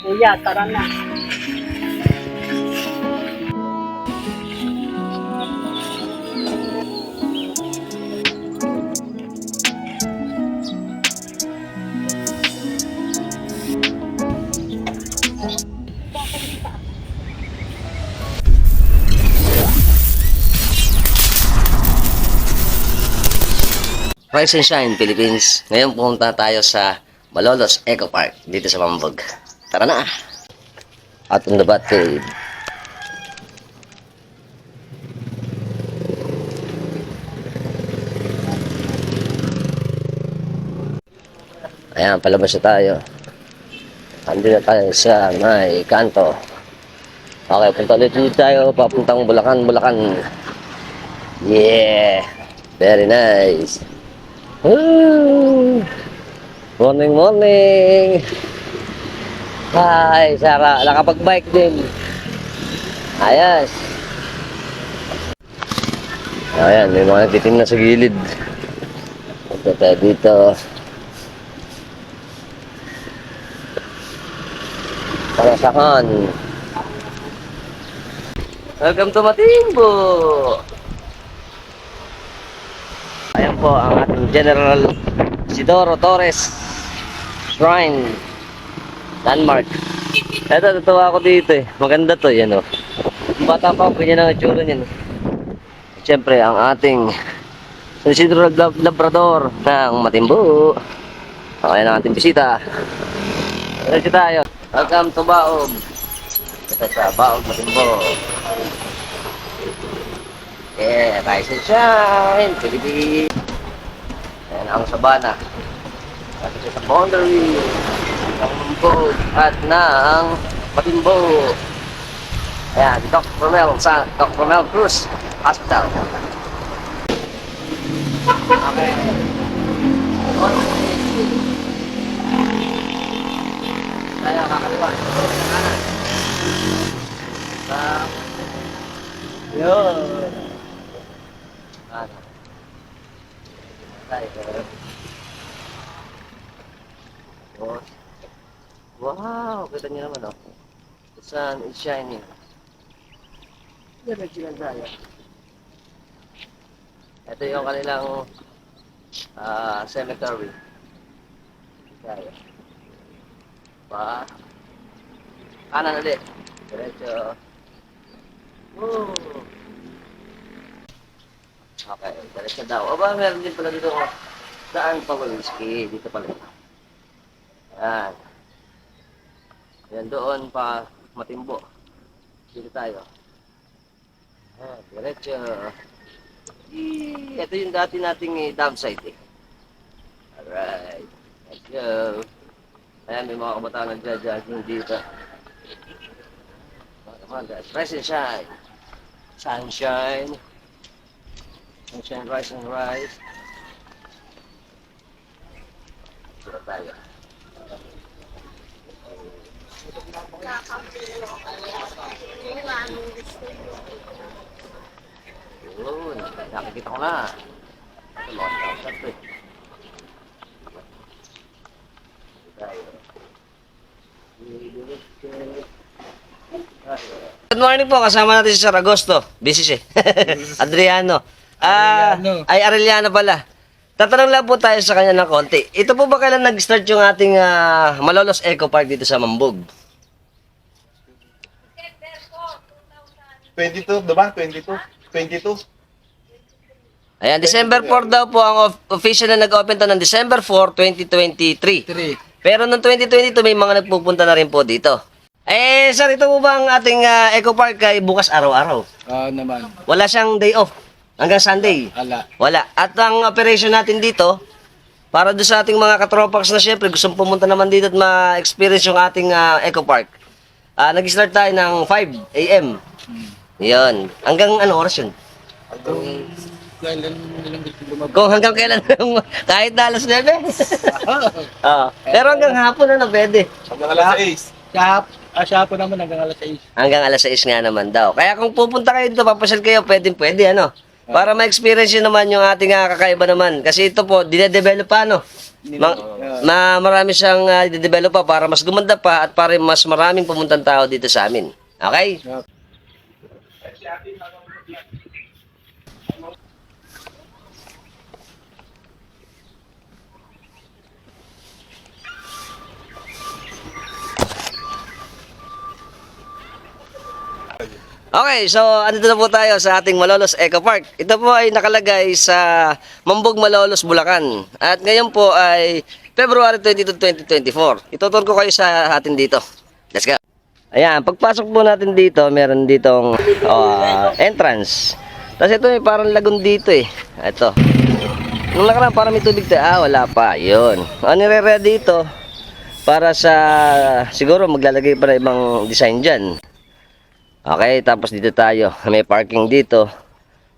Kuya, tara. Rise and Shine, Philippines. Ngayon pumunta tayo sa Malolos Eco Park dito sa Mambog. Tara na! Out on the bat cave. Ayan, palabas na tayo. Andito na tayo sa may kanto. Okay, punta ulit ulit tayo. Papuntang Bulacan, Bulacan. Yeah! Very nice. Woo! Morning, morning! Hi, Sarah. Nakapag-bike din. Ayos. Ayan, may mga nagtitingnan sa gilid. Punta tayo dito. Panasakan. Welcome to Matimbo! Ayan po ang ating General Isidoro Torres Shrine Landmark. Ito, natuwa ako dito eh. Maganda to, yan o. Yung Bata pa ako, ganyan ang itsura niyan. Siyempre, ang ating Isidoro Lab- Labrador ng Matimbo. Okay na ating bisita. Diretso tayo. Welcome to Baog. Ito sa Baog Matimbo. Yeah, rise and shine, Philippines. Ayan ang sabana. Ito sa boundary Mumbog at ng Matimbo. Ayan, Doc Romel sa Doc Romel Cruz Hospital. Okay. Tayo, kakaliwa. Sa... Yun. Ano? Tayo. Tapos, Wow! Kita niyo naman, oh. The sun is shining. Diretso lang tayo. Ito yung kanilang ah cemetery. Tayo. Pa. Kanan ulit. Diretso. Woo! Okay, diretso daw. Aba, meron din pala dito. oh. Daan pa? Dito pala. Yan. Yan doon pa matimbo. Dito tayo. Ah, diretso. Ito yung dati nating eh, dam site eh. Alright. Let's go. Ayan, may mga kabataan nagja-jogging dito. On, guys. Rise and shine. Sunshine. Sunshine, rise and rise. Dito tayo. Yun, nakikita ko na. Ito, mga dapat eh. Tayo. Good morning po, kasama natin si Sir Agosto. Busy siya. Adriano. Ah, Arellano. ay Arellano pala. Tatanong lang po tayo sa kanya ng konti. Ito po ba kailan nag-start yung ating ah, Malolos Eco Park dito sa Mambog? 22, diba? 22. 22. Ayan, December 4 daw po ang of- official na nag-open to ng December 4, 2023. 3. Pero noong 2022 may mga nagpupunta na rin po dito. Eh, sir, ito po ba ang ating ah, Eco Park ay bukas araw-araw? Ah, naman. Wala siyang day off hanggang Sunday. Ala. Wala. At ang operation natin dito, para doon sa ating mga katropax na syempre gustong pumunta naman dito at ma-experience yung ating ah, Eco Park. Ah, nag-start tayo ng 5 a.m. Yun. Hanggang ano oras yun? Kung kailan nilang lumabas. Kung hanggang kailan, kahit na alas 9. Oo. Pero hanggang hapon na na pwede. Hanggang alas 6. Sa ah, siya po naman hanggang alas 6. Hanggang alas 6 nga naman daw. Kaya kung pupunta kayo dito, papasyal kayo, pwede, pwede, ano. Para ma-experience nyo naman yung ating uh, kakaiba naman. Kasi ito po, dinedevelop pa, ano. Ma- ma marami siyang uh, develop pa para mas gumanda pa at para mas maraming pumuntang tao dito sa amin. Okay? Okay, so andito na po tayo sa ating Malolos Eco Park. Ito po ay nakalagay sa Mambog Malolos, Bulacan. At ngayon po ay February 22, 2024. Itutur ko kayo sa atin dito. Let's go. Ayan, pagpasok po natin dito, meron ditong ah, entrance. Tapos ito may parang lagun dito eh. Ito. Nung nakaraan parang may tubig tayo. Ah, wala pa. Yun. Ano nire dito? Para sa, siguro maglalagay pa na ibang design dyan. Okay, tapos dito tayo. May parking dito.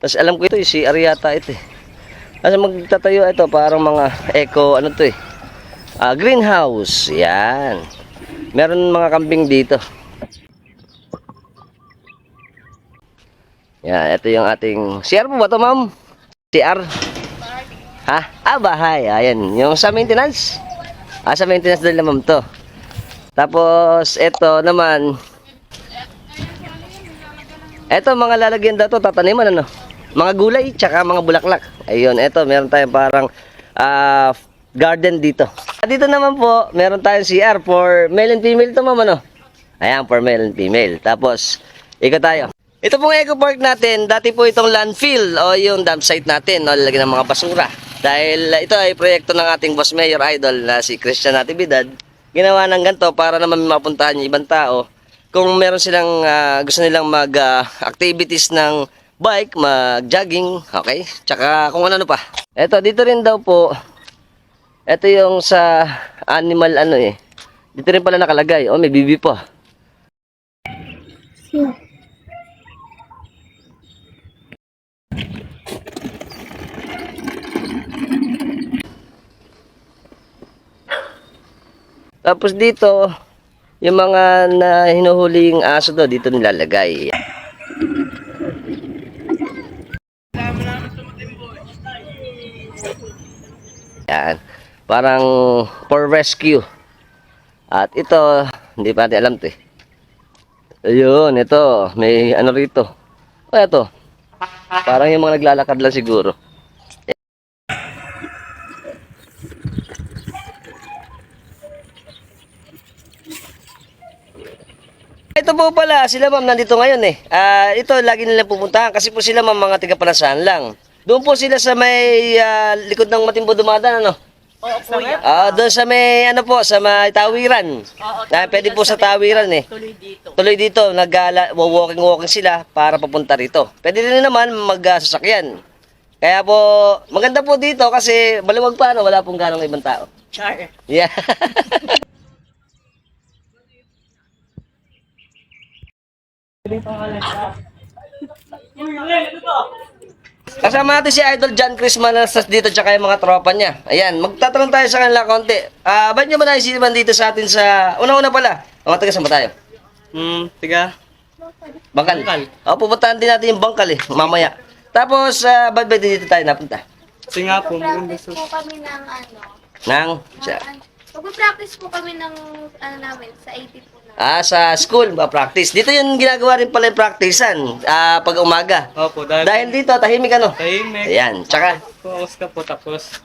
Tapos alam ko ito, yung CR yata ito eh. Kasi magtatayo ito, parang mga eco, ano to eh. Ah, greenhouse. Yan. Meron mga kambing dito. Yan, ito yung ating... CR po ba ito, ma'am? CR? Ha? Ah, bahay. Ayan. Yung sa maintenance? Ah, sa maintenance doon ma'am to. Tapos, ito naman, Eto, mga lalagyan daw to, tataniman ano. Mga gulay, tsaka mga bulaklak. Ayun, eto, meron tayong parang ah, garden dito. Ah, Dito naman po, meron tayong CR for male and female to ma'am ano. Ayan, for male and female. Tapos, ikot tayo. Ito pong eco park natin, dati po itong landfill o yung dump site natin, no, lalagyan ng mga basura. Dahil ah, ito ay proyekto ng ating boss mayor idol na si Christian Natividad. Ginawa ng ganito para naman mapuntahan yung ibang tao kung meron silang ah, gusto nilang mag ah, activities ng bike, mag-jogging, okay? Tsaka kung ano-ano pa. Eto, dito rin daw po, eto yung sa animal ano eh. Dito rin pala nakalagay. Oh, may bibi po. Tapos dito, yung mga na hinuhuling aso daw dito nilalagay. Parang for rescue. At ito, hindi pa natin alam to eh. Ayun, ito. May ano rito. O ito. Parang yung mga naglalakad lang siguro. Ito po pala, sila ma'am nandito ngayon eh. Ah, ito lagi nila pupuntahan kasi po sila ma'am mga taga Palasan lang. Doon po sila sa may ah, likod ng Matimbo Dumadan ano. Oo yan. Ah, doon sa may ano po, sa may tawiran. Oo, Ah, pwede po sa tawiran eh. Tuloy dito. Tuloy dito, nag walking walking sila para papunta rito. Pwede rin naman magsasakyan. Kaya po, maganda po dito kasi maluwag pa ano, wala pong ganong ibang tao. Char. Yeah. Kasama natin si Idol John Chris Manassas dito tsaka yung mga tropa niya. Ayan, magtatanong tayo sa kanila konti. Ah, ba't nyo ba naisipan dito sa atin sa... Una-una pala, mga taga saan ba tayo? Hmm, tiga. Bangkal. Bangkal. O, pupuntahan din natin yung bangkal eh, mamaya. Tapos, uh, ba't ba dito tayo napunta? Kasi nga po, maganda Practice po kami ng ano. Nang, ng sa, ano- Magpa-practice po kami ng ano namin sa 80 po. Ah, sa school, ba practice. Dito yung ginagawa rin pala yung practicean, ah, pag umaga. Opo, dahil, Dahil dito, tahimik ano? tahimik. Ayan, tsaka, Focus ka po, tapos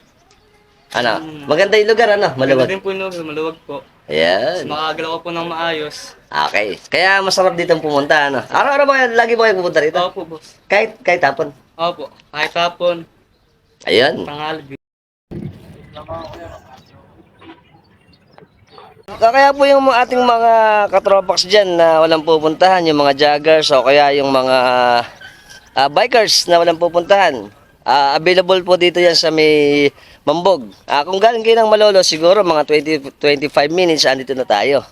ano, maganda yung lugar, ano, Maluwag. maluwag. din po yung lugar, maluwag po. Ayan. Makagalaw ko po ng maayos. Okay. Kaya masarap dito pumunta, ano? Araw-araw ba kayo- lagi ba kayo pupunta rito? Opo, boss. Kahit, kahit hapon. Opo, kahit hapon, Ayun. tanghali. Kaya po yung ating mga katropax dyan na walang pupuntahan, yung mga joggers o kaya yung mga ah, bikers na walang pupuntahan. Ah, available po dito yan sa may Mambog. Ah, kung galing kayo ng Malolo, siguro mga 20, 25 minutes, andito na tayo.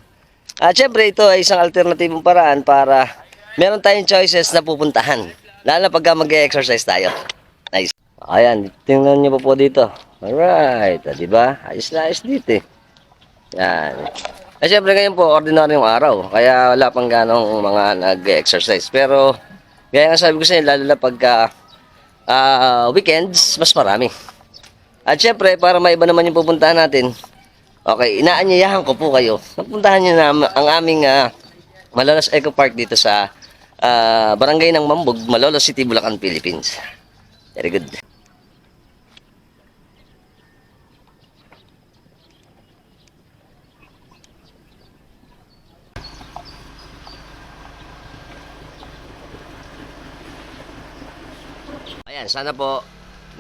At syempre, ito ay isang alternatibong paraan para meron tayong choices na pupuntahan. Lalo na pagka mag-exercise tayo. Nice. Ayan, tingnan nyo po po dito. Alright, ah, di ba? Ayos na ayos dito eh. Yan. Eh, syempre ngayon po, ordinaryong araw. Kaya wala pang ganong mga nag-exercise. Pero, gaya nga sabi ko sa inyo, lalo na pagka ah, weekends, mas marami. At syempre, para maiba naman yung pupuntahan natin, okay, inaanyayahan ko po kayo. Napuntahan niyo na ang aming ah, Malolos Eco Park dito sa ah, barangay ng Mambog, Malolos City, Bulacan, Philippines. Very good. Ayan, sana po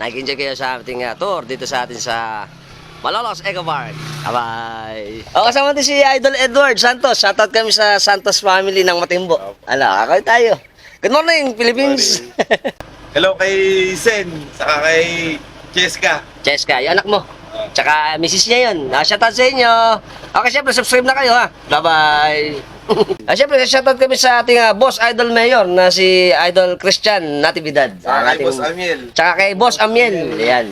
nag-enjoy kayo sa ating uh, tour dito sa atin sa Malolos Eco Park. Bye-bye. O, kasama din si Idol Edward Santos. Shoutout kami sa Santos family ng Matimbo. Ala, kakawin tayo. Good morning, Philippines. Hello kay Sen, saka kay Cheska. Cheska, yung anak mo. Tsaka misis niya yun. Ah, shoutout sa inyo. Okay, syempre, subscribe na kayo ha. Bye-bye. ah, syempre, shoutout kami sa ating ah, boss idol mayor na si Idol Christian Natividad. Saka Ang kay ating- Boss Amiel. Tsaka kay Boss Amiel. Ayan.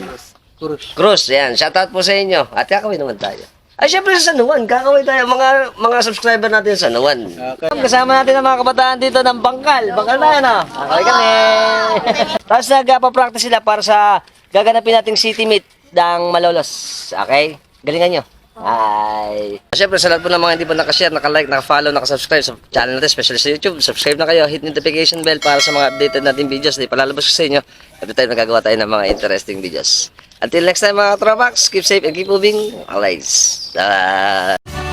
Kurus. Cruz, yan. Shoutout po sa inyo. At kakawin naman tayo. Ay, syempre sa San Juan. Kakawin tayo. Mga mga subscriber natin sa San Juan. Okay. Kasama natin ang mga kabataan dito ng Bangkal. Bangkal tayo, no? Okay kami. Tapos nagpa-practice sila para sa gaganapin nating city meet ng Malolos. Okay? Galingan nyo. Hi. Siyempre, sa lahat po ng mga hindi pa nakashare, nakalike, nakfollow, nakasubscribe sa channel natin, especially sa YouTube, subscribe na kayo, hit notification bell para sa mga updated natin videos na ipalalabas ko sa inyo. Every time nagagawa tayo ng mga interesting videos. Until next time mga Tropax, keep safe and keep moving. Alright. Uh,